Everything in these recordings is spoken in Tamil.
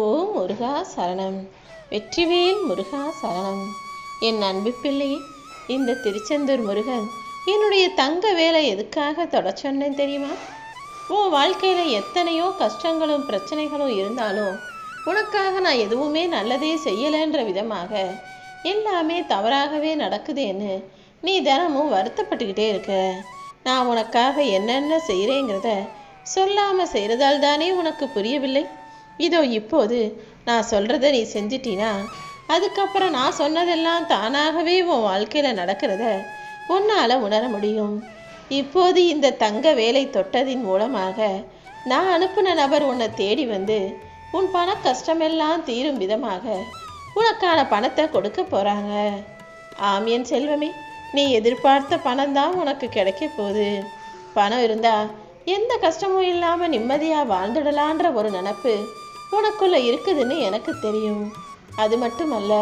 ஓ முருகா சரணம். வெற்றிவேல் முருகா சரணம். என் அன்பு பிள்ளை இந்த திருச்செந்தூர் முருகன் என்னுடைய தங்க வேலை எதுக்காக தொட சொன்னேன் தெரியுமா? உன் வாழ்க்கையில் எத்தனையோ கஷ்டங்களும் பிரச்சனைகளும் இருந்தாலும் உனக்காக நான் எதுவுமே நல்லதே செய்யலைன்ற விதமாக எல்லாமே தவறாகவே நடக்குதேன்னு நீ தினமும் வருத்தப்பட்டுக்கிட்டே இருக்க. நான் உனக்காக என்னென்ன செய்கிறேங்கிறத சொல்லாமல் செய்கிறதால் தானே உனக்கு புரியவில்லை? இதோ இப்போது நான் சொல்கிறத நீ செஞ்சிட்டினா அதுக்கப்புறம் நான் சொன்னதெல்லாம் தானாகவே உன் வாழ்க்கையில் நடக்கிறத உன்னால் உணர முடியும். இப்போது இந்த தங்க வேலை தொட்டதின் மூலமாக நான் அனுப்பின நபர் உன்னை தேடி வந்து உன் பண கஷ்டமெல்லாம் தீரும் விதமாக உனக்கான பணத்தை கொடுக்க போகிறாங்க ஆமியன் செல்வமே நீ எதிர்பார்த்த பணம் தான் உனக்கு கிடைக்க போகுது. பணம் இருந்தால் எந்த கஷ்டமும் இல்லாமல் நிம்மதியாக வாழ்ந்துடலான்ற ஒரு நினப்பு உனக்குள்ள இருக்குதுன்னு எனக்கு தெரியும். அது மட்டுமல்ல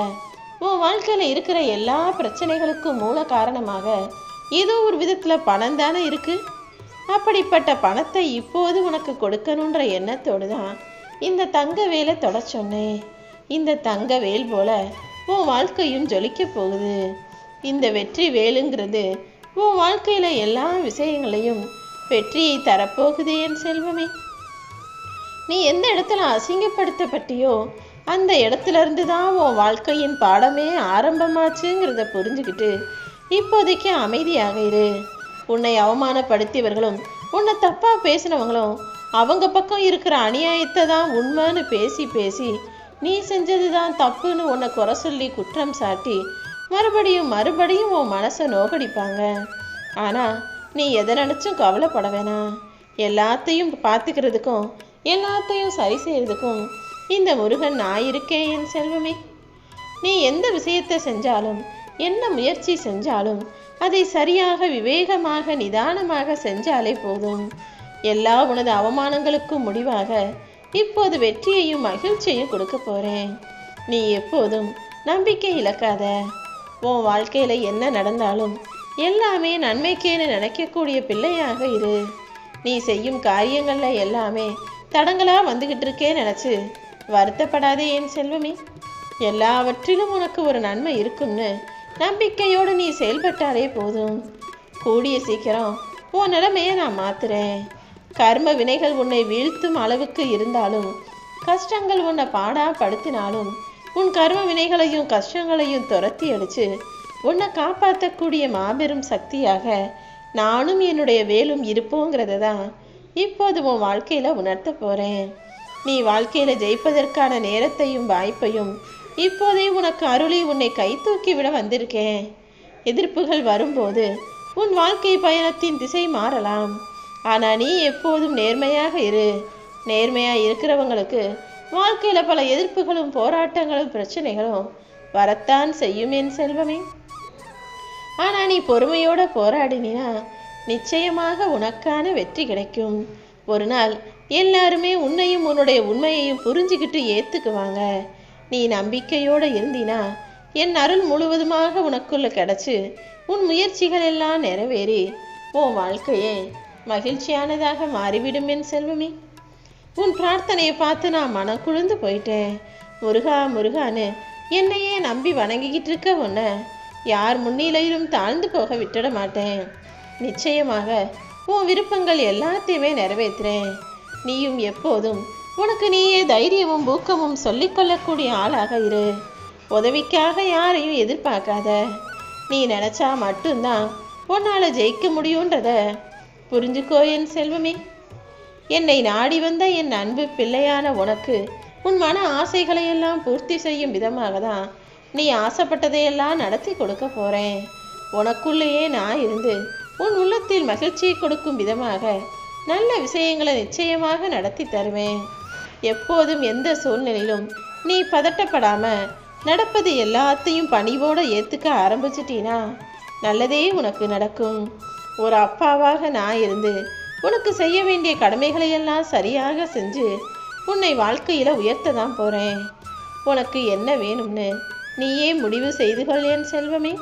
உன் வாழ்க்கையில் இருக்கிற எல்லா பிரச்சனைகளுக்கும் மூல காரணமாக ஏதோ ஒரு விதத்தில் பணம் தானே இருக்கு. அப்படிப்பட்ட பணத்தை இப்போது உனக்கு கொடுக்கணுன்ற எண்ணத்தோடு தான் இந்த தங்க வேலை தொட சொன்னேன். இந்த தங்க வேல் போல உன் வாழ்க்கையும் ஜொலிக்க போகுது. இந்த வெற்றி வேலுங்கிறது உன் வாழ்க்கையில் எல்லா விஷயங்களையும் வெற்றியை தரப்போகுது என் செல்வமே. நீ எந்த இடத்துல அசிங்கப்படுத்தப்பட்டியோ அந்த இடத்துல இருந்து தான் உன் வாழ்க்கையின் பாடமே ஆரம்பமாச்சுங்கிறத புரிஞ்சுக்கிட்டு இப்போதைக்கு அமைதியாக இரு. உன்னை அவமானப்படுத்தியவர்களும் உன்னை தப்பாக பேசினவங்களும் அவங்க பக்கம் இருக்கிற அநியாயத்தை தான் உண்மைன்னு பேசி பேசி நீ செஞ்சது தான் தப்புன்னு உன்னை குறை சொல்லி குற்றம் சாட்டி மறுபடியும் மறுபடியும் உன் மனசை நோகடிப்பாங்க. ஆனால் நீ எதை நினச்சும் கவலைப்பட வேணாம். எல்லாத்தையும் பார்த்துக்கிறதுக்கும் எல்லாத்தையும் சரி செய்யறதுக்கும் இந்த முருகன் நான் இருக்கேன் என் செல்வமே. நீ எந்த விஷயத்தை செஞ்சாலும் என்ன முயற்சி செஞ்சாலும் அதை சரியாக விவேகமாக நிதானமாக செஞ்சாலே போதும். எல்லா உனது அவமானங்களுக்கும் முடிவாக இப்போது வெற்றியையும் மகிழ்ச்சியையும் கொடுக்க போறேன். நீ எப்போதும் நம்பிக்கை இழக்காத. உன் வாழ்க்கையில என்ன நடந்தாலும் எல்லாமே நன்மைக்கேன்னு நினைக்கக்கூடிய பிள்ளையாக இரு. நீ செய்யும் காரியங்கள்ல எல்லாமே தடங்களாக வந்துகிட்டு இருக்கே நினச்சி வருத்தப்படாதே என் செல்வமே. எல்லாவற்றிலும் உனக்கு ஒரு நன்மை இருக்கும்னு நம்பிக்கையோடு நீ செயல்பட்டாலே போதும். கூடிய சீக்கிரம் உன் நிலைமையை நான் மாத்துறேன். கர்ம வினைகள் உன்னை வீழ்த்தும் அளவுக்கு இருந்தாலும் கஷ்டங்கள் உன்னை பாடா படுத்தினாலும் உன் கர்ம வினைகளையும் கஷ்டங்களையும் துரத்தி அடித்து உன்னை காப்பாற்றக்கூடிய மாபெரும் சக்தியாக நானும் என்னுடைய வேலும் இருப்போங்கிறத தான் இப்போது உன் வாழ்க்கையில் உணர்த்த போகிறேன் நீ வாழ்க்கையில் ஜெயிப்பதற்கான நேரத்தையும் வாய்ப்பையும் இப்போதே உனக்கு அருளி உன்னை கை தூக்கி விட வந்திருக்கேன். எதிர்ப்புகள் வரும்போது உன் வாழ்க்கை பயணத்தின் திசை மாறலாம். ஆனால் நீ எப்போதும் நேர்மையாக இரு. நேர்மையாக இருக்கிறவங்களுக்கு வாழ்க்கையில் பல எதிர்ப்புகளும் போராட்டங்களும் பிரச்சனைகளும் வரத்தான் செய்யும் என் செல்வமே. ஆனால் நீ பொறுமையோட போராடினா நிச்சயமாக உனக்கான வெற்றி கிடைக்கும். ஒரு நாள் எல்லாருமே உன்னையும் உன்னுடைய உண்மையையும் புரிஞ்சுக்கிட்டு ஏற்றுக்குவாங்க நீ நம்பிக்கையோடு இருந்தினா என் அருள் முழுவதுமாக உனக்குள்ள கிடைச்சு உன் முயற்சிகள் எல்லாம் நிறைவேறி உன் வாழ்க்கையே மகிழ்ச்சியானதாக மாறிவிடும் என் செல்வமி. உன் பிரார்த்தனையை பார்த்து நான் மனக்குழுந்து போயிட்டேன். முருகா முருகான்னு என்னையே நம்பி வணங்கிக்கிட்டு இருக்க உன்னை யார் முன்னிலையிலும் தாழ்ந்து போக விட்டுட மாட்டேன். நிச்சயமாக. உன் விருப்பங்கள் எல்லாத்தையுமே நிறைவேற்றுறேன். நீயும் எப்போதும் உனக்கு நீயே தைரியமும் ஊக்கமும் சொல்லிக்கொள்ளக்கூடிய ஆளாக இரு. உதவிக்காக யாரையும் எதிர்பார்க்காத. நீ நினச்சா மட்டும்தான் உன்னால் ஜெயிக்க முடியுன்றத. புரிஞ்சுக்கோ என் செல்வமே. என்னை நாடி வந்த என் அன்பு பிள்ளையான உனக்கு உன் மன ஆசைகளையெல்லாம் பூர்த்தி செய்யும் விதமாக தான் நீ ஆசைப்பட்டதையெல்லாம் நடத்தி கொடுக்க போகிறேன் உனக்குள்ளேயே நான் இருந்து உன் உள்ளத்தில் மகிழ்ச்சியை கொடுக்கும் விதமாக நல்ல விஷயங்களை நிச்சயமாக நடத்தி தருவேன். எப்போதும் எந்த சூழ்நிலையிலும் நீ பதட்டப்படாம நடப்பது எல்லாத்தையும் பணிவோட ஏத்துக்க ஆரம்பிச்சிட்டீனா நல்லதே உனக்கு நடக்கும். ஒரு அப்பாவாக நான் இருந்து உனக்கு செய்ய வேண்டிய கடமைகளையெல்லாம் சரியாக செஞ்சு உன்னை வாழ்க்கையில் உயர்த்த தான் போகிறேன் உனக்கு என்ன வேணும்னு நீயே முடிவு செய்து கொள் என் செல்வமே.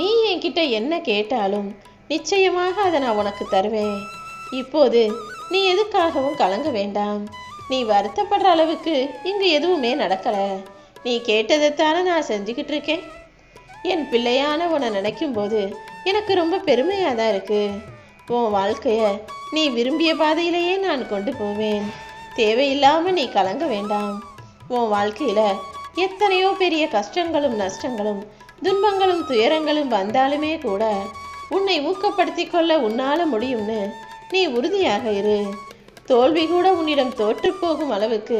நீ என்கிட்ட என்ன கேட்டாலும் நிச்சயமாக அதை நான் உனக்கு தருவேன். இப்போது நீ எதுக்காகவும் கலங்க வேண்டாம். நீ வருத்தப்படுற அளவுக்கு இங்கு எதுவுமே நடக்கலை. நீ கேட்டதைத்தானே நான் செஞ்சுக்கிட்டு இருக்கேன். என் பிள்ளையான உன்னை நினைக்கும் போது எனக்கு ரொம்ப பெருமையாக தான் இருக்குது உன் வாழ்க்கைய நீ விரும்பிய பாதையிலேயே நான் கொண்டு போவேன். தேவையில்லாமல் நீ கலங்க வேண்டாம். உன் வாழ்க்கையில் எத்தனையோ பெரிய கஷ்டங்களும் நஷ்டங்களும் துன்பங்களும் துயரங்களும் வந்தாலுமே கூட உன்னை ஊக்கப்படுத்தி கொள்ள உன்னால முடியும்னு நீ உறுதியாக இரு. தோல்வி கூட உன்னிடம் தோற்று போகும் அளவுக்கு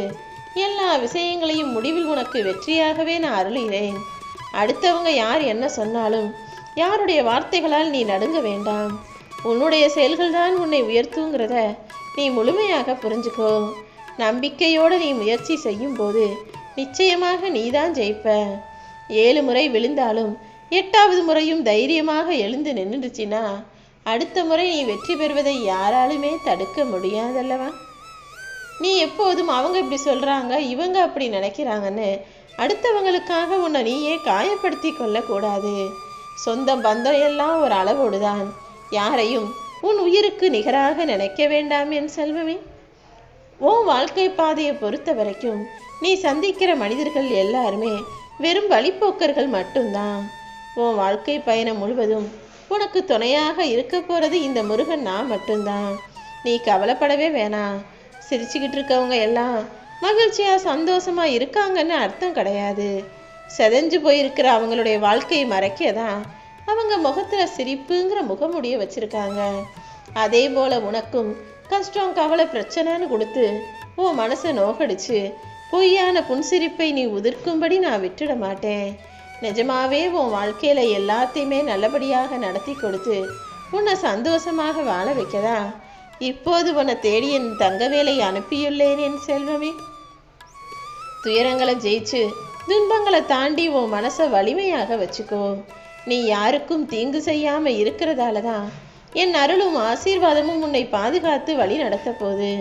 எல்லா விஷயங்களையும் முடிவில் உனக்கு வெற்றியாகவே நான் அருளுகிறேன். அடுத்தவங்க யார் என்ன சொன்னாலும் யாருடைய வார்த்தைகளால் நீ நடுங்க வேண்டாம். உன்னுடைய செயல்கள் தான் உன்னை உயர்த்துங்கிறத நீ முழுமையாக புரிஞ்சுக்கோ. நம்பிக்கையோடு நீ முயற்சி செய்யும் போது நிச்சயமாக நீதான் ஜெயிப்ப. ஏழு முறை விழுந்தாலும் எட்டாவது முறையும் தைரியமாக எழுந்து நின்றுச்சுன்னா அடுத்த முறை நீ வெற்றி பெறுவதை யாராலுமே தடுக்க முடியாதல்லவா? நீ எப்போதும் அவங்க இப்படி சொல்றாங்க இவங்க அப்படி நினைக்கிறாங்கன்னு அடுத்தவங்களுக்காக உன்னை நீயே காயப்படுத்தி கொள்ளக்கூடாது. சொந்தம் பந்தம் எல்லாம் ஒரு அளவோடு தான் யாரையும் உன் உயிருக்கு நிகராக நினைக்க வேண்டாம் என் செல்வமே. உன் வாழ்க்கை பாதையை பொறுத்த வரைக்கும் நீ சந்திக்கிற மனிதர்கள் எல்லாருமே வெறும் வழிப்போக்கர்கள் மட்டும்தான். உன் வாழ்க்கை பயணம் முழுவதும் உனக்கு துணையாக இருக்க போகிறது இந்த முருகன் நான் மட்டும்தான். நீ கவலைப்படவே வேணாம். சிரிச்சுக்கிட்டு இருக்கவங்க எல்லாம் மகிழ்ச்சியாக சந்தோஷமாக இருக்காங்கன்னு அர்த்தம் கிடையாது. செதஞ்சு போயிருக்கிற அவங்களுடைய வாழ்க்கையை மறைக்கதான் அவங்க முகத்தில் சிரிப்புங்கிற முகமுடிய வச்சுருக்காங்க. அதே போல் உனக்கும் கஷ்டம் கவலை பிரச்சனைன்னு கொடுத்து உன் மனசை நோகடிச்சு பொய்யான புன்சிரிப்பை நீ உதிர்க்கும்படி நான் விட்டுட மாட்டேன். நிஜமாவே உன் வாழ்க்கையில எல்லாத்தையுமே நல்லபடியாக நடத்தி கொடுத்து உன்னை சந்தோஷமாக வாழ வைக்கதா? இப்போது உன்னை தேடி என் தங்க வேலை அனுப்பியுள்ளேன் என் செல்வமே. துயரங்களை ஜெயிச்சு துன்பங்களை தாண்டி உன் மனசை வலிமையாக வச்சுக்கோ. நீ யாருக்கும் தீங்கு செய்யாம இருக்கிறதால தான் என் அருளும் ஆசீர்வாதமும் உன்னை பாதுகாத்து வழி நடத்த போகுது.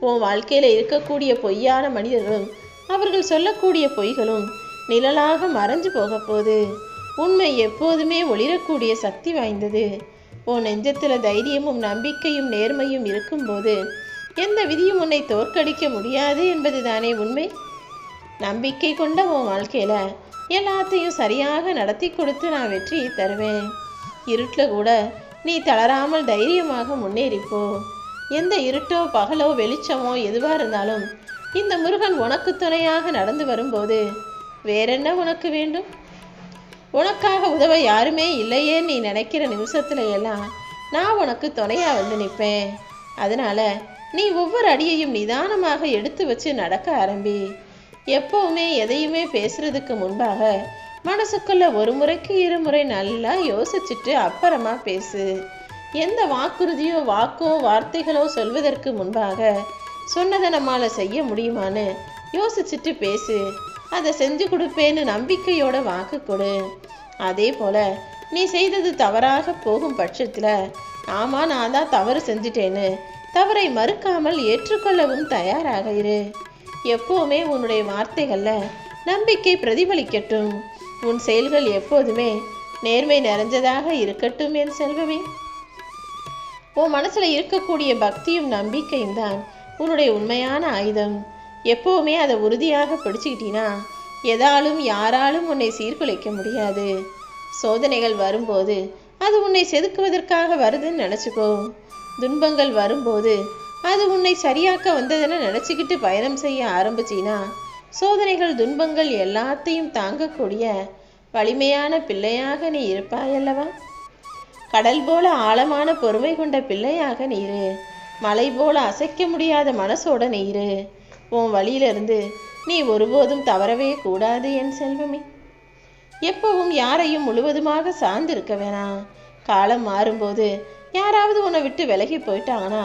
உன் வாழ்க்கையில் இருக்கக்கூடிய பொய்யான மனிதர்களும் அவர்கள் சொல்லக்கூடிய பொய்களும் நிழலாக மறைஞ்சு போகப்போது உண்மை எப்போதுமே ஒளிரக்கூடிய சக்தி வாய்ந்தது. உன் நெஞ்சத்தில் தைரியமும் நம்பிக்கையும் நேர்மையும் இருக்கும்போது எந்த விதியும் உன்னை தோற்கடிக்க முடியாது என்பது தானே உண்மை? நம்பிக்கை கொண்ட உன் வாழ்க்கையில் எல்லாத்தையும் சரியாக நடத்தி கொடுத்து நான் வெற்றியை தருவேன். இருட்டில் கூட நீ தளராமல் தைரியமாக முன்னேறிப்போ எந்த இருட்டோ பகலோ வெளிச்சமோ எதுவாக இருந்தாலும் இந்த முருகன் உனக்கு துணையாக நடந்து வரும்போது வேறென்ன உனக்கு வேண்டும்? உனக்காக உதவ யாருமே இல்லையே நீ நினைக்கிற நிமிஷத்துல எல்லாம் நான் உனக்கு துணையாக வந்து நிற்பேன். அதனால நீ ஒவ்வொரு அடியையும் நிதானமாக எடுத்து வச்சு நடக்க ஆரம்பி. எப்பவுமே எதையுமே பேசுறதுக்கு முன்பாக மனசுக்குள்ள ஒரு முறைக்கு இருமுறை நல்லா யோசிச்சுட்டு அப்புறமா பேசு. எந்த வாக்குறுதியோ வாக்கோ வார்த்தைகளோ சொல்வதற்கு முன்பாக சொன்னதை நம்மால் செய்ய முடியுமான்னு யோசிச்சுட்டு பேசு. அதை செஞ்சு கொடுப்பேன்னு நம்பிக்கையோட வாக்கு கொடு. அதே போல நீ செய்தது தவறாக போகும் பட்சத்தில் ஆமா நான் தான் தவறு செஞ்சிட்டேன்னு தவறை மறுக்காமல் ஏற்றுக்கொள்ளவும் தயாராக இரு. எப்போவுமே உன்னுடைய வார்த்தைகளில் நம்பிக்கை பிரதிபலிக்கட்டும். உன் செயல்கள் எப்போதுமே நேர்மை நிறைஞ்சதாக இருக்கட்டும் என் செல்வமே. உன் மனசில் இருக்கக்கூடிய பக்தியும் நம்பிக்கையும் தான் உன்னுடைய உண்மையான ஆயுதம். எப்பவுமே அதை உறுதியாக பிடிச்சுக்கிட்டீன்னா எதாலும் யாராலும் உன்னை சீர்குலைக்க முடியாது. சோதனைகள் வரும்போது அது உன்னை செதுக்குவதற்காக வருதுன்னு நினச்சிக்கோ. துன்பங்கள் வரும்போது அது உன்னை சரியாக்க வந்ததுன்னு நினச்சிக்கிட்டு பயணம் செய்ய ஆரம்பிச்சினா சோதனைகள் துன்பங்கள் எல்லாத்தையும் தாங்கக்கூடிய வலிமையான பிள்ளையாக நீ இருப்பாயல்லவா? கடல் போல ஆழமான பொறுமை கொண்ட பிள்ளையாக நீரு. மலை போல அசைக்க முடியாத மனசோட நீரு. உன் வழியிலிருந்து நீ ஒருபோதும் தவறவே கூடாது என் செல்வமே. எப்பவும் யாரையும் முழுவதுமாக சார்ந்திருக்க வேணாம். காலம் மாறும்போது யாராவது உன்னை விட்டு விலகி போயிட்டாங்கன்னா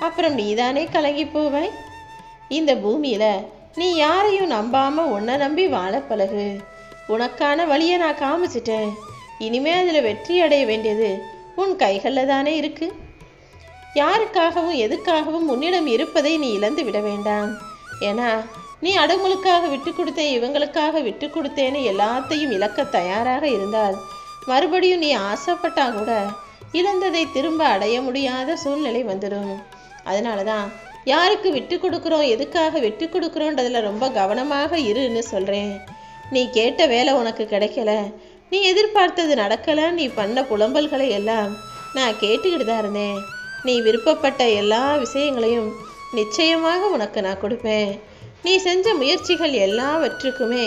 அப்புறம் நீதானே கலங்கி போவாய்? இந்த பூமியில நீ யாரையும் நம்பாம உன்னை நம்பி வாழ பழகு. உனக்கான வழியை நான் காமிச்சிட்டேன். இனிமே அதில் வெற்றி அடைய வேண்டியது உன் கைகளில் தானே இருக்கு. யாருக்காகவும் எதுக்காகவும் உன்னிடம் இருப்பதை நீ இழந்து விட வேண்டாம். ஏன்னா நீ அடங்களுக்காக விட்டு கொடுத்தேன் இவங்களுக்காக விட்டு கொடுத்தேன்னு எல்லாத்தையும் இழக்க தயாராக இருந்தால் மறுபடியும் நீ ஆசைப்பட்டா கூட இழந்ததை திரும்ப அடைய முடியாத சூழ்நிலை வந்துடும் அதனால தான் யாருக்கு விட்டு கொடுக்குறோம் எதுக்காக விட்டு கொடுக்குறோன்றதில் ரொம்ப கவனமாக இருன்னு சொல்கிறேன் நீ கேட்ட வேலை உனக்கு கிடைக்கல. நீ எதிர்பார்த்தது நடக்கலை நீ பண்ண புலம்பல்களை எல்லாம் நான் கேட்டுக்கிட்டு தான் இருந்தேன். நீ விருப்பப்பட்ட எல்லா விஷயங்களையும் நிச்சயமாக உனக்கு நான் கொடுப்பேன். நீ செஞ்ச முயற்சிகள் எல்லாவற்றுக்குமே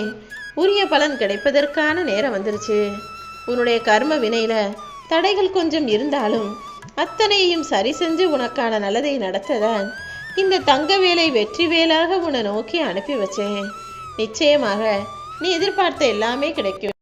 உரிய பலன் கிடைப்பதற்கான நேரம் வந்துருச்சு. உன்னுடைய கர்ம வினையில தடைகள் கொஞ்சம் இருந்தாலும் அத்தனையும் சரி செஞ்சு உனக்கான நல்லதை நடத்ததான் இந்த தங்க வேலை வெற்றி வேலாக உன்னை நோக்கி அனுப்பி வச்சேன். நிச்சயமாக நீ எதிர்பார்த்த எல்லாமே கிடைக்கும்.